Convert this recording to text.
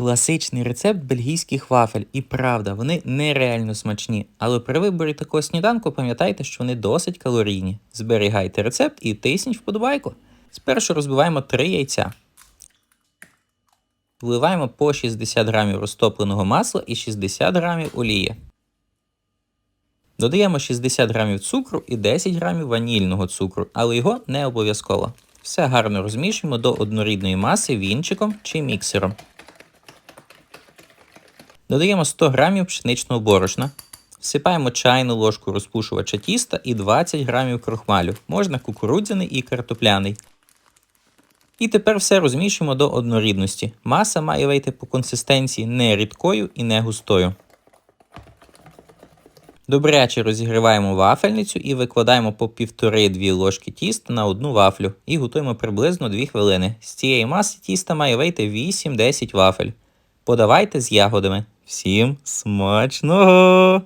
Класичний рецепт бельгійських вафель. І правда, вони нереально смачні. Але при виборі такого сніданку пам'ятайте, що вони досить калорійні. Зберігайте рецепт і тисніть вподобайку. Спершу розбиваємо 3 яйця. Вливаємо по 60 грамів розтопленого масла і 60 грамів олії. Додаємо 60 грамів цукру і 10 грамів ванільного цукру, але його не обов'язково. Все гарно розмішуємо до однорідної маси вінчиком чи міксером. Додаємо 100 грамів пшеничного борошна. Всипаємо чайну ложку розпушувача тіста і 20 грамів крохмалю. Можна кукурудзяний і картопляний. І тепер все розмішуємо до однорідності. Маса має вийти по консистенції не рідкою і не густою. Добряче розігріваємо вафельницю і викладаємо по 1,5-2 ложки тіста на одну вафлю і готуємо приблизно 2 хвилини. З цієї маси тіста має вийти 8-10 вафель. Подавайте з ягодами. Всім смачного!